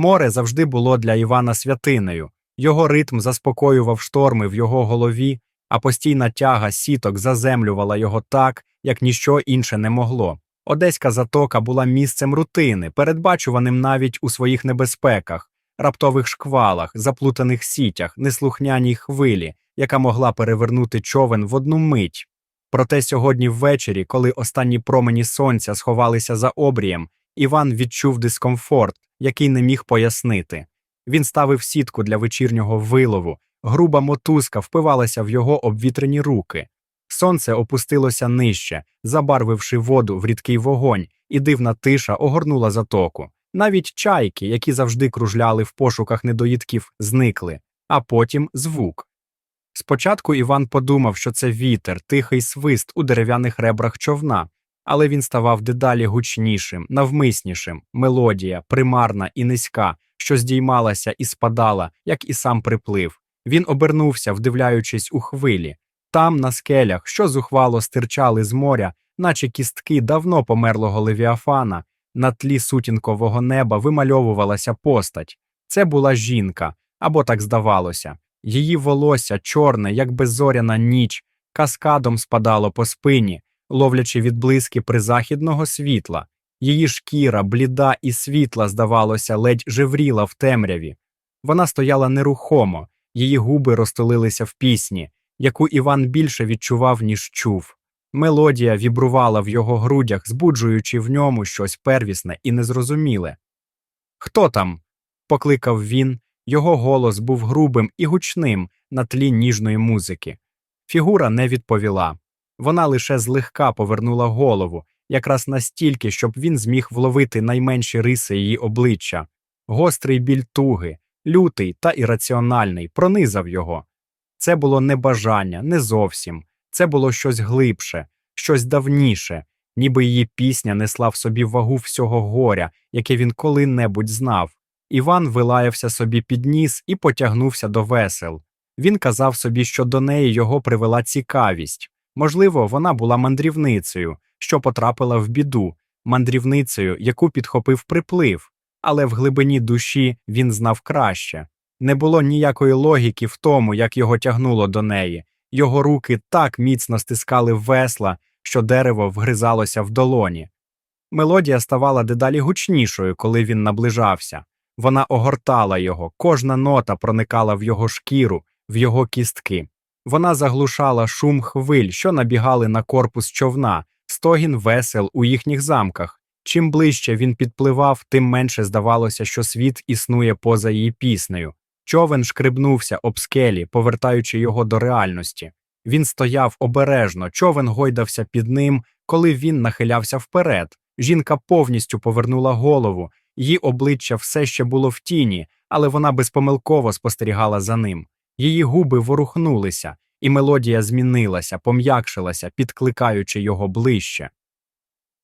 Море завжди було для Івана святинею. Його ритм заспокоював шторми в його голові, а постійна тяга сіток заземлювала його так, як ніщо інше не могло. Одеська затока була місцем рутини, передбачуваним навіть у своїх небезпеках, раптових шквалах, заплутаних сітях, неслухняній хвилі, яка могла перевернути човен в одну мить. Проте сьогодні ввечері, коли останні промені сонця сховалися за обрієм, Іван відчув дискомфорт, який не міг пояснити. Він ставив сітку для вечірнього вилову, груба мотузка впивалася в його обвітрені руки. Сонце опустилося нижче, забарвивши воду в рідкий вогонь, і дивна тиша огорнула затоку. Навіть чайки, які завжди кружляли в пошуках недоїдків, зникли, а потім звук. Спочатку Іван подумав, що це вітер, тихий свист у дерев'яних ребрах човна, але він ставав дедалі гучнішим, навмиснішим, мелодія, примарна і низька, що здіймалася і спадала, як і сам приплив. Він обернувся, вдивляючись у хвилі. Там, на скелях, що зухвало стирчали з моря, наче кістки давно померлого левіафана, на тлі сутінкового неба вимальовувалася постать. Це була жінка, або так здавалося. Її волосся, чорне, як беззоряна ніч, каскадом спадало по спині, ловлячи відблиски призахідного світла. Її шкіра, бліда і світла, здавалося, ледь жевріла в темряві. Вона стояла нерухомо, її губи розтолилися в пісні, яку Іван більше відчував, ніж чув. Мелодія вібрувала в його грудях, збуджуючи в ньому щось первісне і незрозуміле. Хто там? покликав він, його голос був грубим і гучним на тлі ніжної музики. Фігура не відповіла. Вона лише злегка повернула голову, якраз настільки, щоб він зміг вловити найменші риси її обличчя. Гострий біль туги, лютий та ірраціональний, пронизав його. Це було не бажання, не зовсім, це було щось глибше, щось давніше, ніби її пісня несла в собі вагу всього горя, яке він коли-небудь знав. Іван вилаявся собі під ніс і потягнувся до весел. Він казав собі, що до неї його привела цікавість. Можливо, вона була мандрівницею, що потрапила в біду, мандрівницею, яку підхопив приплив, але в глибині душі він знав краще. Не було ніякої логіки в тому, як його тягнуло до неї. Його руки так міцно стискали весла, що дерево вгризалося в долоні. Мелодія ставала дедалі гучнішою, коли він наближався. Вона огортала його, кожна нота проникала в його шкіру, в його кістки. Вона заглушала шум хвиль, що набігали на корпус човна, стогін весел у їхніх замках. Чим ближче він підпливав, тим менше здавалося, що світ існує поза її піснею. Човен шкребнувся об скелі, повертаючи його до реальності. Він стояв обережно, човен гойдався під ним, коли він нахилявся вперед. Жінка повністю повернула голову, її обличчя все ще було в тіні, але вона безпомилково спостерігала за ним. Її губи ворухнулися, і мелодія змінилася, пом'якшилася, підкликаючи його ближче.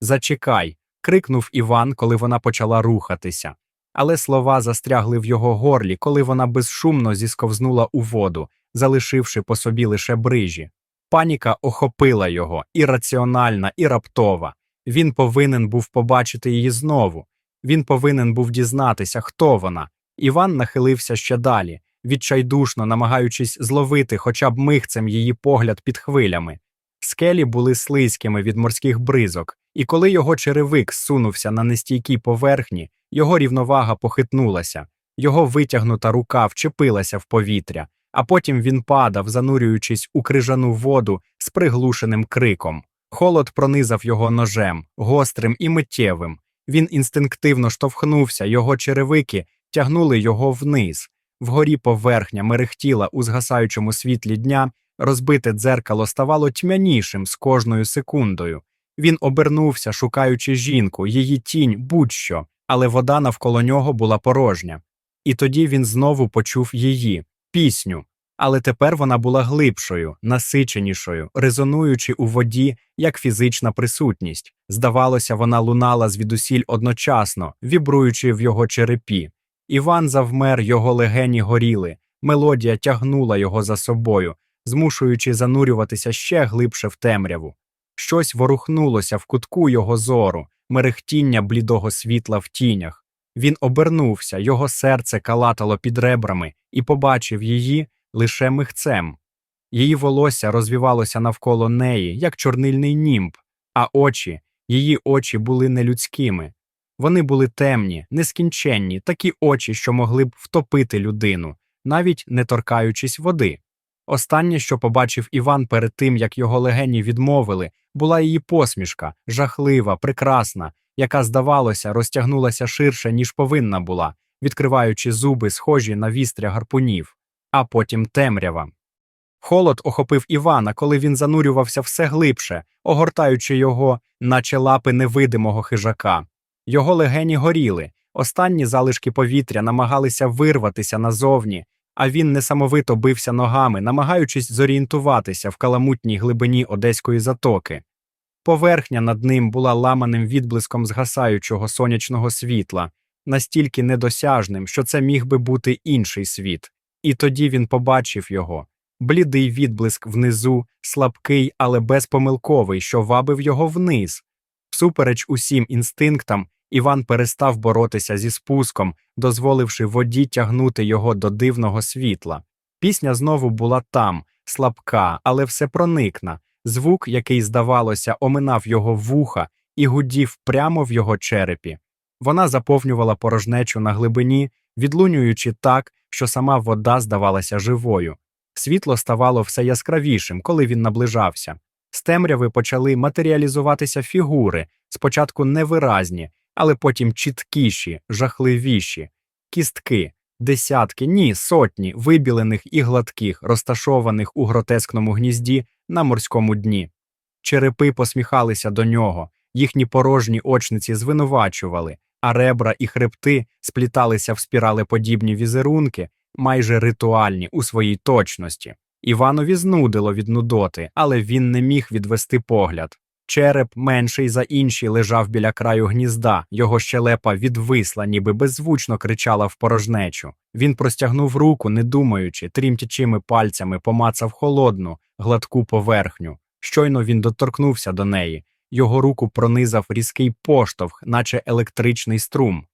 Зачекай. крикнув Іван, коли вона почала рухатися. Але слова застрягли в його горлі, коли вона безшумно зісковзнула у воду, залишивши по собі лише брижі. Паніка охопила його, ірраціональна і раптова. Він повинен був побачити її знову. Він повинен був дізнатися, хто вона. Іван нахилився ще далі, відчайдушно намагаючись зловити хоча б михцем її погляд під хвилями. Скелі були слизькими від морських бризок, і коли його черевик сунувся на нестійкій поверхні, його рівновага похитнулася, його витягнута рука вчепилася в повітря, а потім він падав, занурюючись у крижану воду з приглушеним криком. Холод пронизав його ножем, гострим і миттєвим. Він інстинктивно штовхнувся, його черевики тягнули його вниз. Вгорі поверхня мерехтіла у згасаючому світлі дня, розбите дзеркало ставало тьмянішим з кожною секундою. Він обернувся, шукаючи жінку, її тінь будь-що, але вода навколо нього була порожня. І тоді він знову почув її пісню. Але тепер вона була глибшою, насиченішою, резонуючи у воді як фізична присутність. Здавалося, вона лунала звідусіль одночасно, вібруючи в його черепі. Іван завмер, його легені горіли, мелодія тягнула його за собою, змушуючи занурюватися ще глибше в темряву. Щось ворухнулося в кутку його зору, мерехтіння блідого світла в тінях. Він обернувся, його серце калатало під ребрами і побачив її лише михцем. Її волосся розвівалося навколо неї, як чорнильний німб, а очі, її очі були нелюдськими. Вони були темні, нескінченні, такі очі, що могли б втопити людину, навіть не торкаючись води. Останнє, що побачив Іван перед тим, як його легені відмовили, була її посмішка, жахлива, прекрасна, яка, здавалося, розтягнулася ширше, ніж повинна була, відкриваючи зуби, схожі на вістря гарпунів, а потім темрява. Холод охопив Івана, коли він занурювався все глибше, огортаючи його, наче лапи невидимого хижака. Його легені горіли, останні залишки повітря намагалися вирватися назовні, а він несамовито бився ногами, намагаючись зорієнтуватися в каламутній глибині одеської затоки. Поверхня над ним була ламаним відблиском згасаючого сонячного світла, настільки недосяжним, що це міг би бути інший світ, і тоді він побачив його блідий відблиск внизу, слабкий, але безпомилковий, що вабив його вниз. Всупереч усім інстинктам, Іван перестав боротися зі спуском, дозволивши воді тягнути його до дивного світла. Пісня знову була там, слабка, але всепроникна, звук, який, здавалося, оминав його вуха і гудів прямо в його черепі. Вона заповнювала порожнечу на глибині, відлунюючи так, що сама вода здавалася живою. Світло ставало все яскравішим, коли він наближався. З темряви почали матеріалізуватися фігури, спочатку невиразні, але потім чіткіші, жахливіші, кістки, десятки, ні, сотні вибілених і гладких, розташованих у гротескному гнізді на морському дні. Черепи посміхалися до нього, їхні порожні очниці звинувачували, а ребра і хребти спліталися в спіралеподібні візерунки, майже ритуальні у своїй точності. Іванові знудило від нудоти, але він не міг відвести погляд. Череп, менший за інші, лежав біля краю гнізда, його щелепа відвисла, ніби беззвучно кричала в порожнечу. Він простягнув руку, не думаючи, трімтячими пальцями помацав холодну, гладку поверхню. Щойно він доторкнувся до неї. Його руку пронизав різкий поштовх, наче електричний струм.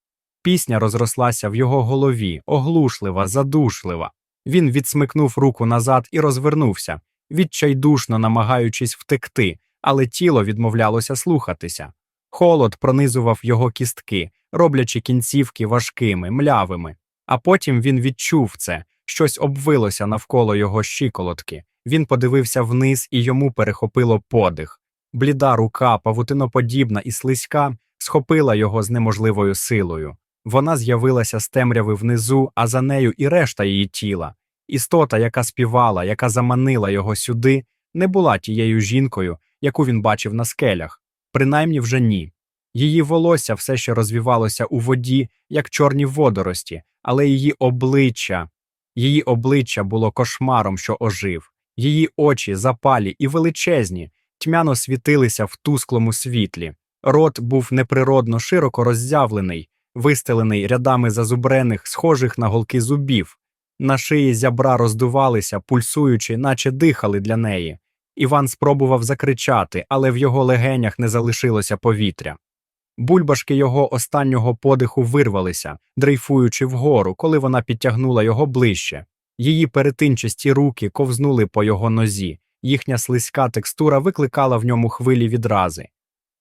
Пісня розрослася в його голові, оглушлива, задушлива. Він відсмикнув руку назад і розвернувся, відчайдушно намагаючись втекти, але тіло відмовлялося слухатися. Холод пронизував його кістки, роблячи кінцівки важкими, млявими. А потім він відчув це, щось обвилося навколо його щиколотки. Він подивився вниз і йому перехопило подих. Бліда рука, павутиноподібна і слизька, схопила його з неможливою силою. Вона з'явилася з темряви внизу, а за нею і решта її тіла. Істота, яка співала, яка заманила його сюди, не була тією жінкою, яку він бачив на скелях, принаймні вже ні. Її волосся все ще розвівалося у воді, як чорні водорості, але її обличчя, її обличчя було кошмаром, що ожив, її очі запалі і величезні, тьмяно світилися в тусклому світлі. Рот був неприродно широко роззявлений, вистелений рядами зазубрених, схожих на голки зубів. На шиї зябра роздувалися, пульсуючи, наче дихали для неї. Іван спробував закричати, але в його легенях не залишилося повітря. Бульбашки його останнього подиху вирвалися, дрейфуючи вгору, коли вона підтягнула його ближче. Її перетинчасті руки ковзнули по його нозі, їхня слизька текстура викликала в ньому хвилі відрази.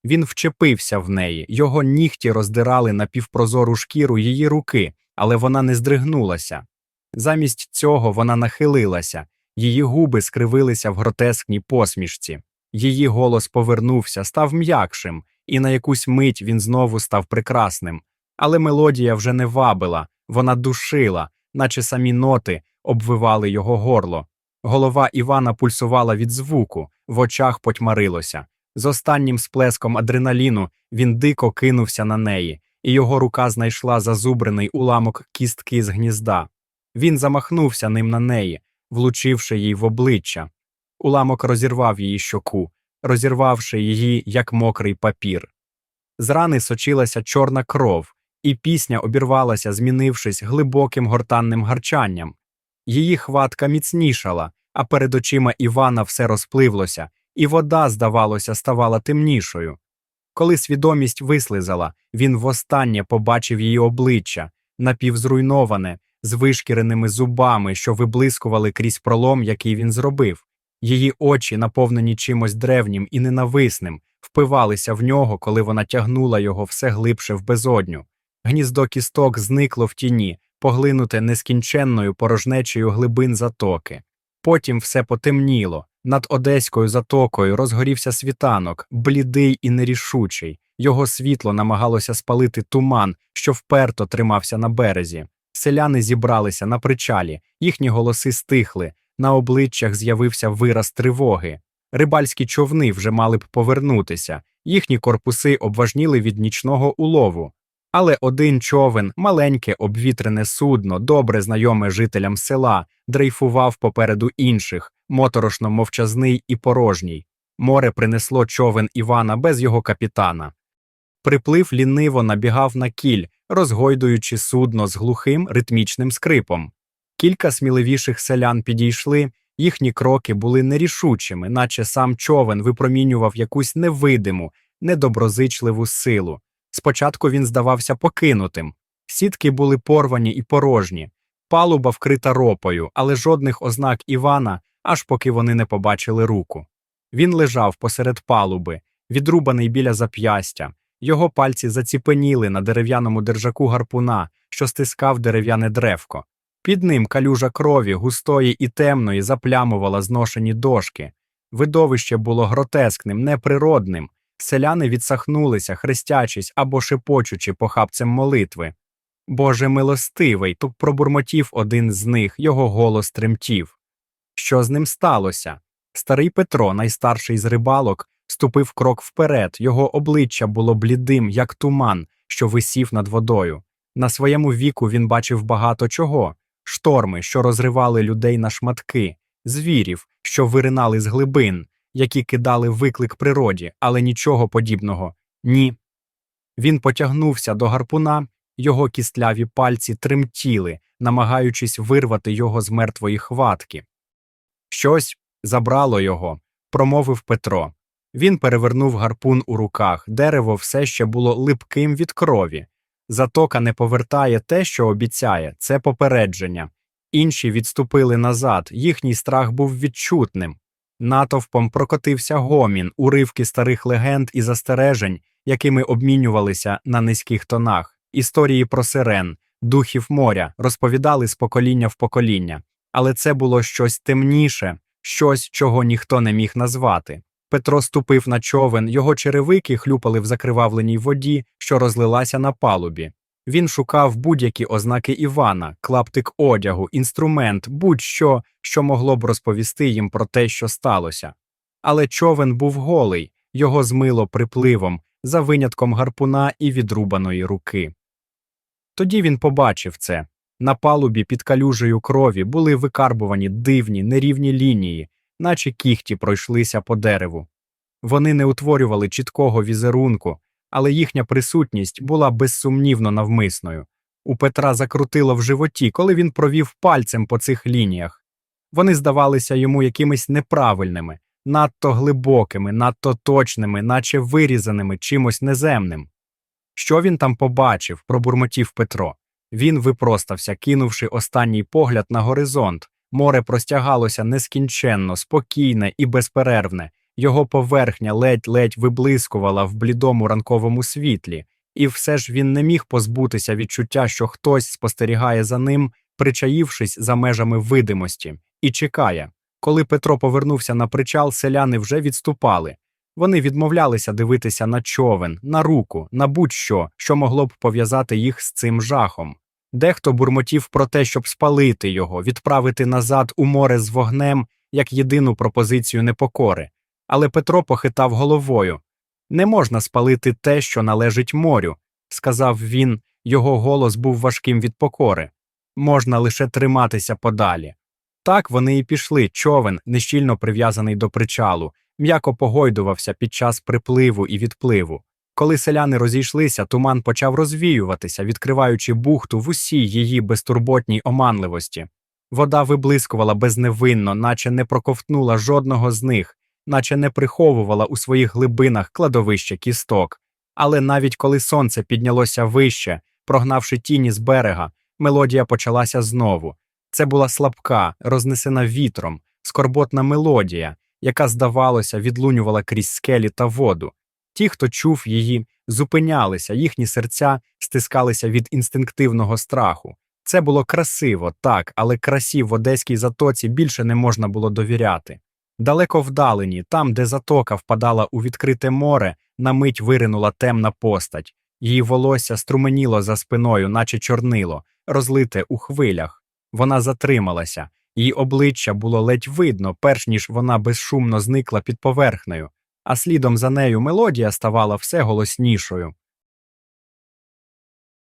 Він вчепився в неї, його нігті роздирали на півпрозору шкіру її руки, але вона не здригнулася. Замість цього вона нахилилася, її губи скривилися в гротескній посмішці. Її голос повернувся, став м'якшим, і на якусь мить він знову став прекрасним. Але мелодія вже не вабила, вона душила, наче самі ноти обвивали його горло. Голова Івана пульсувала від звуку, в очах потьмарилося. З останнім сплеском адреналіну він дико кинувся на неї, і його рука знайшла зазубрений уламок кістки з гнізда. Він замахнувся ним на неї, влучивши їй в обличчя. Уламок розірвав її щоку, розірвавши її, як мокрий папір. З рани сочилася чорна кров, і пісня обірвалася, змінившись глибоким гортанним гарчанням. Її хватка міцнішала, а перед очима Івана все розпливлося, і вода, здавалося, ставала темнішою. Коли свідомість вислизала, він востаннє побачив її обличчя, напівзруйноване, з вишкіреними зубами, що виблискували крізь пролом, який він зробив. Її очі, наповнені чимось древнім і ненависним, впивалися в нього, коли вона тягнула його все глибше в безодню. Гніздо кісток зникло в тіні, поглинуте нескінченною порожнечею глибин затоки. Потім все потемніло. Над Одеською затокою розгорівся світанок, блідий і нерішучий. Його світло намагалося спалити туман, що вперто тримався на березі. Селяни зібралися на причалі, їхні голоси стихли, на обличчях з'явився вираз тривоги. Рибальські човни вже мали б повернутися, їхні корпуси обважніли від нічного улову. Але один човен, маленьке обвітрене судно, добре знайоме жителям села, дрейфував попереду інших, моторошно мовчазний і порожній. Море принесло човен Івана без його капітана. Приплив ліниво набігав на кіль, розгойдуючи судно з глухим ритмічним скрипом. Кілька сміливіших селян підійшли, їхні кроки були нерішучими, наче сам човен випромінював якусь невидиму, недоброзичливу силу. Спочатку він здавався покинутим. Сітки були порвані і порожні, палуба вкрита ропою, але жодних ознак Івана, аж поки вони не побачили руку. Він лежав посеред палуби, відрубаний біля зап'ястя. Його пальці заціпеніли на дерев'яному держаку гарпуна, що стискав дерев'яне древко. Під ним калюжа крові, густої і темної, заплямувала зношені дошки. Видовище було гротескним, неприродним. Селяни відсахнулися, хрестячись або шепочучи похапцем молитви. Боже милостивий, тут пробурмотів один з них, його голос тремтів. Що з ним сталося? Старий Петро, найстарший з рибалок, ступив крок вперед, його обличчя було блідим, як туман, що висів над водою. На своєму віку він бачив багато чого шторми, що розривали людей на шматки, звірів, що виринали з глибин, які кидали виклик природі, але нічого подібного ні. Він потягнувся до гарпуна, його кістляві пальці тремтіли, намагаючись вирвати його з мертвої хватки. Щось забрало його, промовив Петро. Він перевернув гарпун у руках, дерево все ще було липким від крові. Затока не повертає те, що обіцяє, це попередження. Інші відступили назад, їхній страх був відчутним. Натовпом прокотився гомін, уривки старих легенд і застережень, якими обмінювалися на низьких тонах. Історії про сирен, духів моря розповідали з покоління в покоління, але це було щось темніше, щось, чого ніхто не міг назвати. Петро ступив на човен, його черевики хлюпали в закривавленій воді, що розлилася на палубі. Він шукав будь-які ознаки Івана, клаптик одягу, інструмент, будь-що, що могло б розповісти їм про те, що сталося. Але човен був голий, його змило припливом, за винятком гарпуна і відрубаної руки. Тоді він побачив це. На палубі під калюжею крові були викарбувані дивні, нерівні лінії, наче кіхті пройшлися по дереву. Вони не утворювали чіткого візерунку, але їхня присутність була безсумнівно навмисною. У Петра закрутило в животі, коли він провів пальцем по цих лініях. Вони здавалися йому якимись неправильними, надто глибокими, надто точними, наче вирізаними чимось неземним. Що він там побачив, пробурмотів Петро. Він випростався, кинувши останній погляд на горизонт. Море простягалося нескінченно, спокійне і безперервне, його поверхня ледь-ледь виблискувала в блідому ранковому світлі, і все ж він не міг позбутися відчуття, що хтось спостерігає за ним, причаївшись за межами видимості, і чекає. Коли Петро повернувся на причал, селяни вже відступали. Вони відмовлялися дивитися на човен, на руку, на будь-що, що могло б пов'язати їх з цим жахом. Дехто бурмотів про те, щоб спалити його, відправити назад у море з вогнем як єдину пропозицію непокори. Але Петро похитав головою не можна спалити те, що належить морю, сказав він, його голос був важким від покори. Можна лише триматися подалі. Так вони і пішли. Човен, нещільно прив'язаний до причалу, м'яко погойдувався під час припливу і відпливу. Коли селяни розійшлися, туман почав розвіюватися, відкриваючи бухту в усій її безтурботній оманливості. Вода виблискувала безневинно, наче не проковтнула жодного з них, наче не приховувала у своїх глибинах кладовище кісток. Але навіть коли сонце піднялося вище, прогнавши тіні з берега, мелодія почалася знову. Це була слабка, рознесена вітром, скорботна мелодія, яка, здавалося, відлунювала крізь скелі та воду. Ті, хто чув її, зупинялися, їхні серця стискалися від інстинктивного страху. Це було красиво, так, але красі в одеській затоці більше не можна було довіряти. Далеко вдалені, там, де затока впадала у відкрите море, на мить виринула темна постать. Її волосся струменіло за спиною, наче чорнило, розлите у хвилях. Вона затрималася, її обличчя було ледь видно, перш ніж вона безшумно зникла під поверхнею, а слідом за нею мелодія ставала все голоснішою.